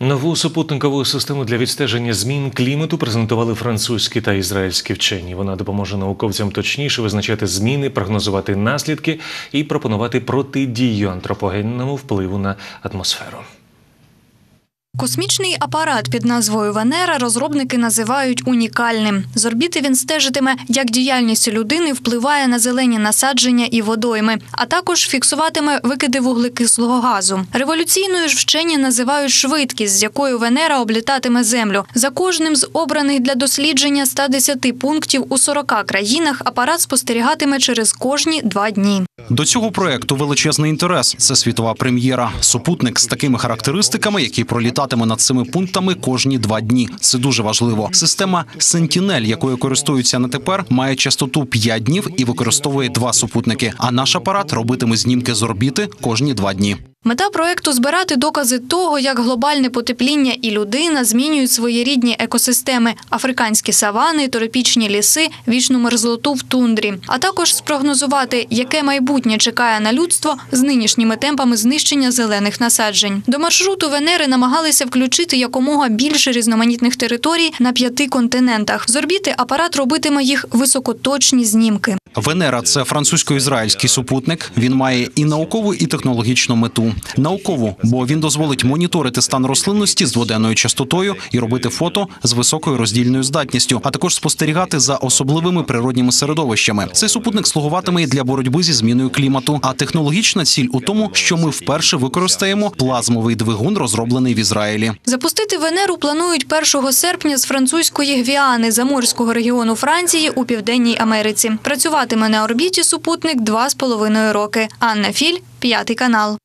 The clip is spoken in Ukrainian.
Нову супутникову систему для відстеження змін клімату презентували французькі та ізраїльські вчені. Вона допоможе науковцям точніше визначати зміни, прогнозувати наслідки і пропонувати протидію антропогенному впливу на атмосферу. Космічний апарат під назвою Венера розробники називають унікальним. З орбіти він стежитиме, як діяльність людини впливає на зелені насадження і водойми, а також фіксуватиме викиди вуглекислого газу. Революційною ж вчені називають швидкість, з якою Венера облітатиме Землю. За кожним з обраних для дослідження 110 пунктів у 40 країнах апарат спостерігатиме через кожні два дні. До цього проекту величезний інтерес. Це світова прем'єра. Супутник з такими характеристиками, який пролітатиме над цими пунктами кожні два дні. Це дуже важливо. Система Sentinel, якою користуються на тепер, має частоту 5 днів і використовує два супутники. А наш апарат робитиме знімки з орбіти кожні два дні. Мета проекту збирати докази того, як глобальне потепління і людина змінюють свої рідні екосистеми, африканські савани, тропічні ліси, вічну мерзлоту в тундрі, а також спрогнозувати, яке майбутнє чекає на людство з нинішніми темпами знищення зелених насаджень. До маршруту Венери намагалися включити якомога більше різноманітних територій на п'яти континентах. З орбіти апарат робитиме їх високоточні знімки. Венера це французько-ізраїльський супутник. Він має і наукову, і технологічну мету. Наукову, бо він дозволить моніторити стан рослинності з дводенною частотою і робити фото з високою роздільною здатністю, а також спостерігати за особливими природніми середовищами. Цей супутник слугуватиме і для боротьби зі зміною клімату. А технологічна ціль у тому, що ми вперше використаємо плазмовий двигун, розроблений в Ізраїлі. Запустити Венеру планують 1 серпня з французької Гвіани заморського регіону Франції у Південній Америці. Працюватиме на орбіті супутник два з половиною роки. Анна Філь, п'ятий канал.